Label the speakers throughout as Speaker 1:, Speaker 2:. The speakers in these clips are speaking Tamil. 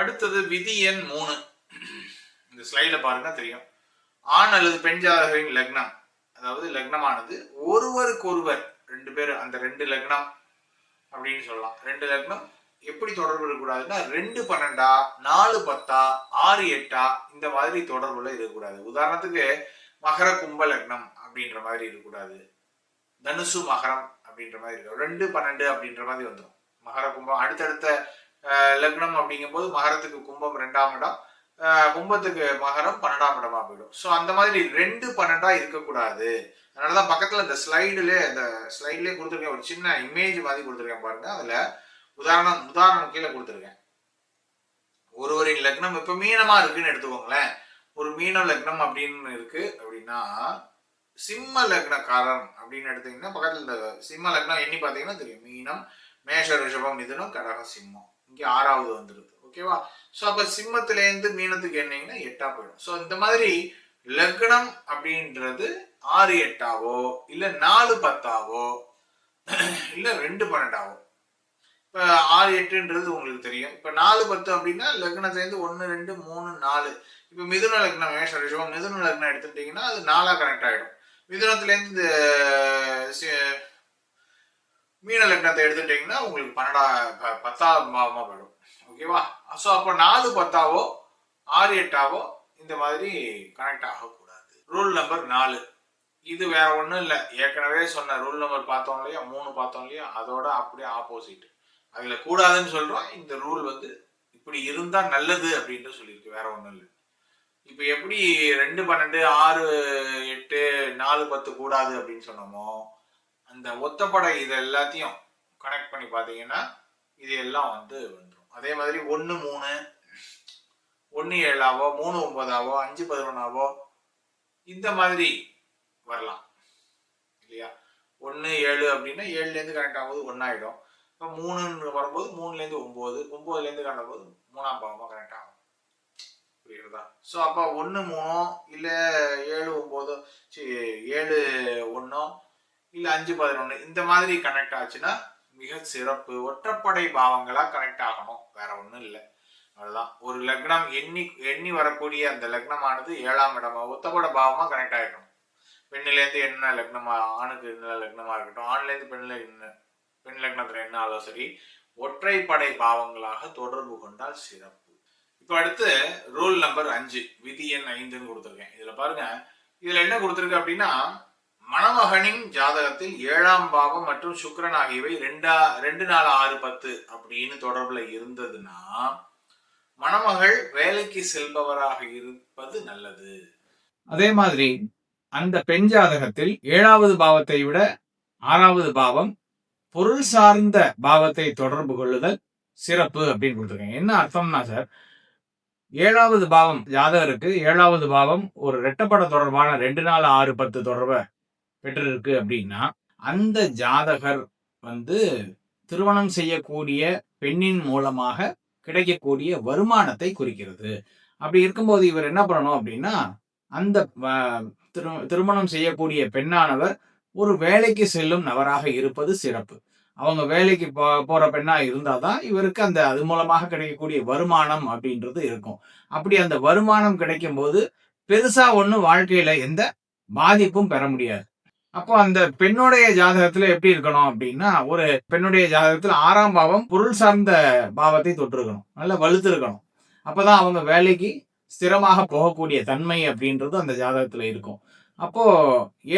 Speaker 1: அடுத்தது விதி எண் மூணு இந்த ஸ்லைடில் பாருங்க தெரியும் ஆண் அல்லது பெண் ஜாதகரின் லக்னம் அதாவது லக்னமானது ஒருவருக்கொருவர் ரெண்டு பேர் அந்த ரெண்டு லக்னம் அப்படின்னு சொல்லலாம் ரெண்டு லக்னம் எப்படி தொடர்பு இருக்கக்கூடாதுன்னா ரெண்டு பன்னெண்டா நாலு பத்தா ஆறு எட்டா இந்த மாதிரி தொடர்புல இருக்கக்கூடாது உதாரணத்துக்கு மகர கும்ப லக்னம் அப்படின்ற மாதிரி இருக்கக்கூடாது தனுசு மகரம் அப்படின்ற மாதிரி இருக்கும் ரெண்டு பன்னெண்டு அப்படின்ற மாதிரி வந்துடும் மகர கும்பம் அடுத்தடுத்த லக்னம் அப்படிங்கும்போது மகரத்துக்கு கும்பம் ரெண்டாம் இடம் கும்பத்துக்கு மகரம் பன்னெண்டாம் இடமா போயிடும் ஸோ அந்த மாதிரி ரெண்டு பன்னெண்டா இருக்கக்கூடாது அதனாலதான் பக்கத்துல இந்த ஸ்லைடுல இந்த ஸ்லைட்லயே கொடுத்துருக்கேன் ஒரு சின்ன இமேஜ் மாதிரி கொடுத்துருக்கேன் பாருங்க அதுல உதாரணம் உதாரணம் கீழே கொடுத்துருக்கேன் ஒருவரின் லக்னம் இப்ப மீனமா இருக்குன்னு எடுத்துக்கோங்களேன் ஒரு மீன லக்னம் அப்படின்னு இருக்கு அப்படின்னா சிம்ம லக்னக்காரன் அப்படின்னு எடுத்தீங்கன்னா பக்கத்துல இந்த சிம்ம லக்னம் எண்ணி பார்த்தீங்கன்னா தெரியும் மீனம் மேஷ ரிஷபம் மிதுனம் கடக சிம்மம் இங்கே ஆறாவது வந்துடுது ஓகேவா ஸோ அப்போ சிம்மத்திலேருந்து மீனத்துக்கு என்னீங்கன்னா எட்டா போயிடும் ஸோ இந்த மாதிரி லக்னம் அப்படின்றது ஆறு எட்டாவோ இல்லை நாலு பத்தாவோ இல்லை ரெண்டு பன்னெண்டாவோ இப்போ ஆறு எட்டுன்றது உங்களுக்கு தெரியும் இப்போ நாலு பத்து அப்படின்னா லக்னத்துலேருந்து ஒன்று ரெண்டு மூணு நாலு இப்போ மிதுன லக்னம் மேஷ ரிஷபம் மிதுன லக்னம் எடுத்துட்டீங்கன்னா அது நாலாக கனெக்ட் ஆகிடும் மிதுனத்துலேருந்து மீன லக்னத்தை எடுத்துட்டீங்கன்னா உங்களுக்கு பன்னெண்டா பத்தாவது பாவமாக போயிடும் ஓகேவா ஸோ அப்போ நாலு பத்தாவோ ஆறு எட்டாவோ இந்த மாதிரி கனெக்ட் ஆகக்கூடாது ரூல் நம்பர் நாலு இது வேற ஒன்றும் இல்லை ஏற்கனவே சொன்ன ரூல் நம்பர் பார்த்தோம் இல்லையா மூணு பார்த்தோம் இல்லையா அதோட அப்படியே ஆப்போசிட் அதில் கூடாதுன்னு சொல்கிறோம் இந்த ரூல் வந்து இப்படி இருந்தால் நல்லது அப்படின்ட்டு சொல்லியிருக்கு வேற ஒன்றும் இல்லை இப்போ எப்படி ரெண்டு பன்னெண்டு ஆறு எட்டு நாலு பத்து கூடாது அப்படின்னு சொன்னோமோ அந்த ஒத்தப்படை இது எல்லாத்தையும் கனெக்ட் பண்ணி பார்த்தீங்கன்னா இது எல்லாம் வந்து வந்துடும் அதே மாதிரி ஒன்று மூணு ஒன்று ஏழாவோ மூணு ஒன்பதாவோ அஞ்சு பதினொன்றாவோ இந்த மாதிரி வரலாம் இல்லையா ஒன்று ஏழு அப்படின்னா ஏழுலேருந்து கனெக்ட் ஆகும்போது ஒன்றாயிடும் இப்போ மூணுன்னு வரும்போது மூணுலேருந்து ஒம்பது ஒம்போதுலேருந்து கனெக்ட் போது மூணாம் பாவமாக கனெக்ட் ஆகும் புரியுறதா ஸோ அப்போ ஒன்று மூணோ இல்லை ஏழு ஒம்போதோ சரி ஏழு ஒன்றோ இல்லை அஞ்சு பதினொன்று இந்த மாதிரி கனெக்ட் ஆச்சுன்னா மிக சிறப்பு ஒற்றப்படை பாவங்களாக கனெக்ட் ஆகணும் வேற ஒன்றும் இல்லை அதுதான் ஒரு லக்னம் எண்ணி எண்ணி வரக்கூடிய அந்த லக்னமானது ஏழாம் இடமா ஒத்தப்பட பாவமாக கனெக்ட் ஆகிடணும் பெண்ணிலேருந்து என்ன லக்னமா ஆணுக்கு என்ன லக்னமாக இருக்கட்டும் ஆண்லேருந்து பெண்ணில் என்ன பெண் லக்னத்தில் என்ன சரி ஒற்றைப்படை பாவங்களாக தொடர்பு கொண்டால் சிறப்பு இப்போ அடுத்து ரூல் நம்பர் அஞ்சு விதி எண் ஐந்துன்னு கொடுத்துருக்கேன் இதில் பாருங்க இதில் என்ன கொடுத்துருக்கு அப்படின்னா மணமகனின் ஜாதகத்தில் ஏழாம் பாவம் மற்றும் சுக்கரன் ஆகியவை ரெண்டா ரெண்டு நாலு ஆறு பத்து அப்படின்னு தொடர்புல இருந்ததுன்னா மணமகள் வேலைக்கு செல்பவராக இருப்பது நல்லது அதே மாதிரி அந்த பெண் ஜாதகத்தில் ஏழாவது பாவத்தை விட ஆறாவது பாவம் பொருள் சார்ந்த பாவத்தை தொடர்பு கொள்ளுதல் சிறப்பு அப்படின்னு கொடுத்துருக்கேன் என்ன அர்த்தம்னா சார் ஏழாவது பாவம் ஜாதகருக்கு ஏழாவது பாவம் ஒரு ரெட்டப்பட தொடர்பான ரெண்டு நாள் ஆறு பத்து தொடர்பை பெற்றிருக்கு அப்படின்னா அந்த ஜாதகர் வந்து திருமணம் செய்யக்கூடிய பெண்ணின் மூலமாக கிடைக்கக்கூடிய வருமானத்தை குறிக்கிறது அப்படி இருக்கும்போது இவர் என்ன பண்ணணும் அப்படின்னா அந்த திருமணம் செய்யக்கூடிய பெண்ணானவர் ஒரு வேலைக்கு செல்லும் நபராக இருப்பது சிறப்பு அவங்க வேலைக்கு போற போகிற பெண்ணாக இருந்தால் தான் இவருக்கு அந்த அது மூலமாக கிடைக்கக்கூடிய வருமானம் அப்படின்றது இருக்கும் அப்படி அந்த வருமானம் கிடைக்கும் போது பெருசாக ஒன்றும் வாழ்க்கையில் எந்த பாதிப்பும் பெற முடியாது அப்போ அந்த பெண்ணுடைய ஜாதகத்துல எப்படி இருக்கணும் அப்படின்னா ஒரு பெண்ணுடைய ஜாதகத்துல ஆறாம் பாவம் பொருள் சார்ந்த பாவத்தை தொட்டிருக்கணும் நல்லா வலுத்து இருக்கணும் அப்பதான் அவங்க வேலைக்கு ஸ்திரமாக போகக்கூடிய தன்மை அப்படின்றது அந்த ஜாதகத்துல இருக்கும் அப்போ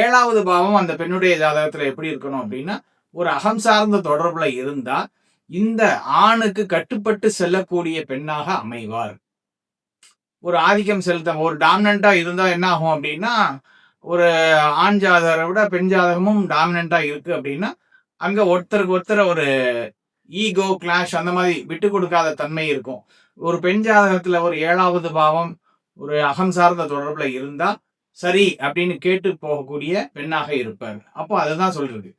Speaker 1: ஏழாவது பாவம் அந்த பெண்ணுடைய ஜாதகத்துல எப்படி இருக்கணும் அப்படின்னா ஒரு அகம் சார்ந்த தொடர்புல இருந்தா இந்த ஆணுக்கு கட்டுப்பட்டு செல்லக்கூடிய பெண்ணாக அமைவார் ஒரு ஆதிக்கம் செலுத்த ஒரு டாமினண்டா இருந்தா என்ன ஆகும் அப்படின்னா ஒரு ஆண் ஜாதகரை விட பெண் ஜாதகமும் டாமினண்டாக இருக்குது அப்படின்னா அங்கே ஒருத்தருக்கு ஒருத்தர் ஒரு ஈகோ கிளாஷ் அந்த மாதிரி விட்டு கொடுக்காத தன்மை இருக்கும் ஒரு பெண் ஜாதகத்தில் ஒரு ஏழாவது பாவம் ஒரு அகம் சார்ந்த தொடர்பில் இருந்தால் சரி அப்படின்னு கேட்டு போகக்கூடிய பெண்ணாக இருப்பார் அப்போ அதுதான் சொல்றது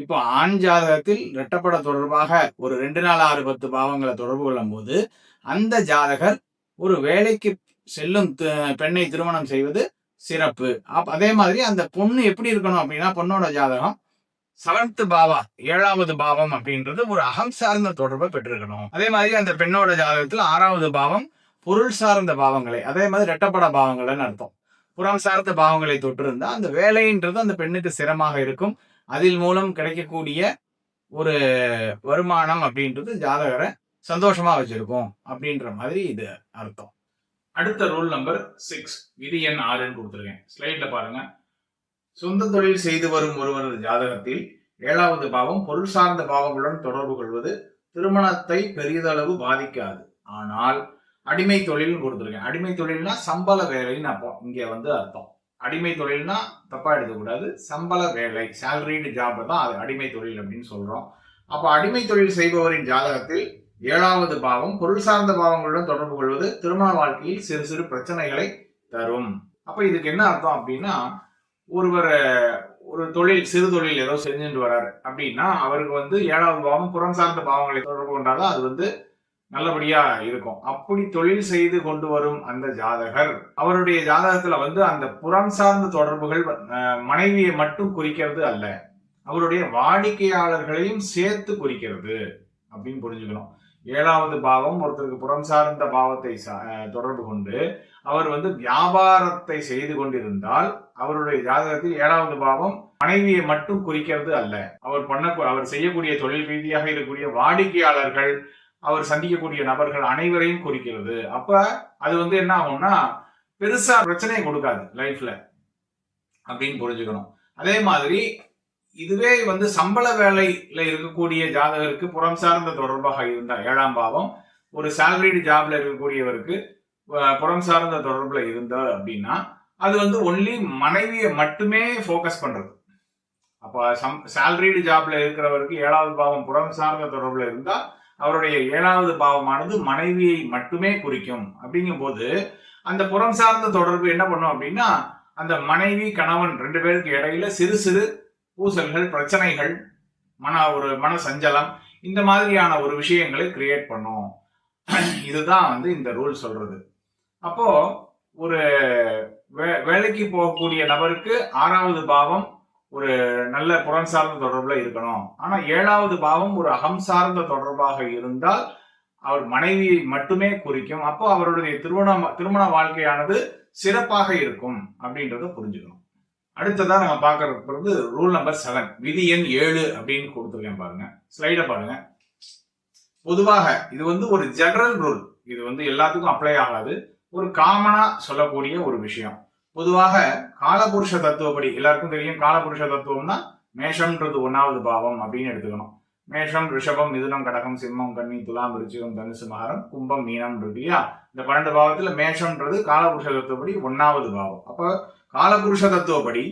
Speaker 1: இப்போ ஆண் ஜாதகத்தில் ரெட்டப்பட தொடர்பாக ஒரு ரெண்டு நாள் ஆறு பத்து பாவங்களை தொடர்பு கொள்ளும் போது அந்த ஜாதகர் ஒரு வேலைக்கு செல்லும் பெண்ணை திருமணம் செய்வது சிறப்பு அப் அதே மாதிரி அந்த பொண்ணு எப்படி இருக்கணும் அப்படின்னா பொண்ணோட ஜாதகம் செவன்த் பாவா ஏழாவது பாவம் அப்படின்றது ஒரு அகம் சார்ந்த தொடர்பை பெற்றிருக்கணும் அதே மாதிரி அந்த பெண்ணோட ஜாதகத்தில் ஆறாவது பாவம் பொருள் சார்ந்த பாவங்களை அதே மாதிரி ரெட்டப்பட பாவங்கள்னு அர்த்தம் புறம் சார்ந்த பாவங்களை இருந்தால் அந்த வேலைன்றது அந்த பெண்ணுக்கு சிரமமாக இருக்கும் அதில் மூலம் கிடைக்கக்கூடிய ஒரு வருமானம் அப்படின்றது ஜாதகரை சந்தோஷமாக வச்சுருக்கோம் அப்படின்ற மாதிரி இது அர்த்தம் அடுத்த ரூல் நம்பர் சிக்ஸ் விதி எண் ஆறுன்னு கொடுத்துருக்கேன் ஸ்லைட்ல பாருங்க சொந்த தொழில் செய்து வரும் ஒருவரது ஜாதகத்தில் ஏழாவது பாவம் பொருள் சார்ந்த பாவங்களுடன் தொடர்பு கொள்வது திருமணத்தை பெரிதளவு பாதிக்காது ஆனால் அடிமை தொழில்னு கொடுத்துருக்கேன் அடிமை தொழில்னா சம்பள வேலைன்னு அப்போ இங்கே வந்து அர்த்தம் அடிமை தொழில்னா தப்பாக எடுக்கக்கூடாது சம்பள வேலை சேலரிடு ஜாப் தான் அது அடிமை தொழில் அப்படின்னு சொல்கிறோம் அப்போ அடிமை தொழில் செய்பவரின் ஜாதகத்தில் ஏழாவது பாவம் பொருள் சார்ந்த பாவங்களுடன் தொடர்பு கொள்வது திருமண வாழ்க்கையில் சிறு சிறு பிரச்சனைகளை தரும் அப்ப இதுக்கு என்ன அர்த்தம் அப்படின்னா ஒருவர் ஒரு தொழில் சிறு தொழில் ஏதோ செஞ்சுட்டு வர்றாரு அப்படின்னா அவருக்கு வந்து ஏழாவது பாவம் புறம் சார்ந்த பாவங்களை தொடர்பு கொண்டாலும் அது வந்து நல்லபடியா இருக்கும் அப்படி தொழில் செய்து கொண்டு வரும் அந்த ஜாதகர் அவருடைய ஜாதகத்துல வந்து அந்த புறம் சார்ந்த தொடர்புகள் மனைவியை மட்டும் குறிக்கிறது அல்ல அவருடைய வாடிக்கையாளர்களையும் சேர்த்து குறிக்கிறது அப்படின்னு புரிஞ்சுக்கணும் ஏழாவது பாவம் ஒருத்தருக்கு புறம் சார்ந்த பாவத்தை தொடர்பு கொண்டு அவர் வந்து வியாபாரத்தை செய்து கொண்டிருந்தால் அவருடைய ஜாதகத்தில் ஏழாவது பாவம் மனைவியை மட்டும் குறிக்கிறது அல்ல அவர் பண்ண அவர் செய்யக்கூடிய தொழில் ரீதியாக இருக்கக்கூடிய வாடிக்கையாளர்கள் அவர் சந்திக்கக்கூடிய நபர்கள் அனைவரையும் குறிக்கிறது அப்ப அது வந்து என்ன ஆகும்னா பெருசா பிரச்சனையை கொடுக்காது லைஃப்ல அப்படின்னு புரிஞ்சுக்கணும் அதே மாதிரி இதுவே வந்து சம்பள வேலையில இருக்கக்கூடிய ஜாதகருக்கு புறம் சார்ந்த தொடர்பாக இருந்தால் ஏழாம் பாவம் ஒரு சேலரிடு ஜாப்ல இருக்கக்கூடியவருக்கு புறம் சார்ந்த தொடர்பில் இருந்தார் அப்படின்னா அது வந்து ஒன்லி மனைவியை மட்டுமே ஃபோக்கஸ் பண்ணுறது அப்போ சம் சேலரிடு ஜாப்ல இருக்கிறவருக்கு ஏழாவது பாவம் புறம் சார்ந்த தொடர்பில் இருந்தால் அவருடைய ஏழாவது பாவமானது மனைவியை மட்டுமே குறிக்கும் அப்படிங்கும் போது அந்த புறம் சார்ந்த தொடர்பு என்ன பண்ணும் அப்படின்னா அந்த மனைவி கணவன் ரெண்டு பேருக்கு இடையில சிறு சிறு பூசல்கள் பிரச்சனைகள் மன ஒரு மன சஞ்சலம் இந்த மாதிரியான ஒரு விஷயங்களை கிரியேட் பண்ணும் இதுதான் வந்து இந்த ரூல் சொல்றது அப்போ ஒரு வே வேலைக்கு போகக்கூடிய நபருக்கு ஆறாவது பாவம் ஒரு நல்ல புறம் சார்ந்த தொடர்புல இருக்கணும் ஆனா ஏழாவது பாவம் ஒரு அகம் சார்ந்த தொடர்பாக இருந்தால் அவர் மனைவியை மட்டுமே குறிக்கும் அப்போ அவருடைய திருமண திருமண வாழ்க்கையானது சிறப்பாக இருக்கும் அப்படின்றத புரிஞ்சுக்கணும் அடுத்ததாக நம்ம பார்க்கறது ரூல் நம்பர் செவன் விதி எண் ஏழு அப்படின்னு கொடுத்துருக்கேன் பாருங்க ஸ்லைடை பாருங்க பொதுவாக இது வந்து ஒரு ஜெனரல் ரூல் இது வந்து எல்லாத்துக்கும் அப்ளை ஆகாது ஒரு காமனா சொல்லக்கூடிய ஒரு விஷயம் பொதுவாக காலபுருஷ தத்துவப்படி எல்லாருக்கும் தெரியும் காலபுருஷ தத்துவம்னா மேஷம்ன்றது ஒன்னாவது பாவம் அப்படின்னு எடுத்துக்கணும் மேஷம் ரிஷபம் மிதுனம் கடகம் சிம்மம் கன்னி துலாம் ருச்சிகம் தனுசு மகரம் கும்பம் மீனம் இல்லையா இந்த பன்னெண்டு பாவத்தில் மேஷம்ன்றது காலபுருஷ தத்துவப்படி ஒன்றாவது பாவம் அப்போ காலபுருஷ தத்துவப்படி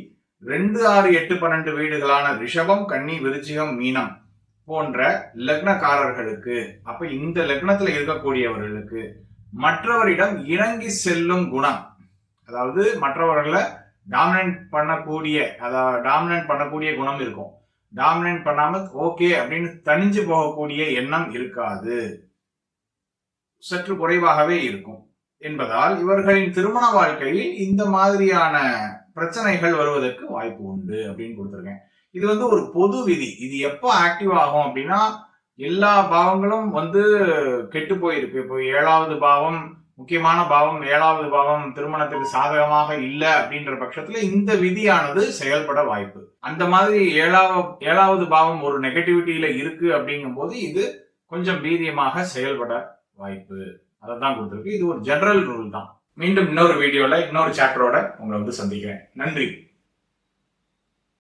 Speaker 1: ரெண்டு ஆறு எட்டு பன்னெண்டு வீடுகளான ரிஷபம் கன்னி விருச்சிகம் மீனம் போன்ற லக்னக்காரர்களுக்கு அப்ப இந்த லக்னத்துல இருக்கக்கூடியவர்களுக்கு மற்றவரிடம் இணங்கி செல்லும் குணம் அதாவது மற்றவர்களை டாமினன்ட் பண்ணக்கூடிய அதாவது டாமினன்ட் பண்ணக்கூடிய குணம் இருக்கும் டாமினேட் பண்ணாமல் ஓகே அப்படின்னு தனிஞ்சு போகக்கூடிய எண்ணம் இருக்காது சற்று குறைவாகவே இருக்கும் என்பதால் இவர்களின் திருமண வாழ்க்கையில் இந்த மாதிரியான பிரச்சனைகள் வருவதற்கு வாய்ப்பு உண்டு அப்படின்னு கொடுத்துருக்கேன் இது வந்து ஒரு பொது விதி இது எப்போ ஆக்டிவ் ஆகும் அப்படின்னா எல்லா பாவங்களும் வந்து கெட்டு போயிருக்கு இப்போ ஏழாவது பாவம் முக்கியமான பாவம் ஏழாவது பாவம் திருமணத்துக்கு சாதகமாக இல்லை அப்படின்ற பட்சத்துல இந்த விதியானது செயல்பட வாய்ப்பு அந்த மாதிரி ஏழாவது ஏழாவது பாவம் ஒரு நெகட்டிவிட்டியில இருக்கு அப்படிங்கும் போது இது கொஞ்சம் வீரியமாக செயல்பட வாய்ப்பு அதை தான் கொடுத்துருக்கு இது ஒரு ஜெனரல் ரூல் தான் மீண்டும் இன்னொரு வீடியோல இன்னொரு சாப்டரோட உங்களை வந்து சந்திக்கிறேன் நன்றி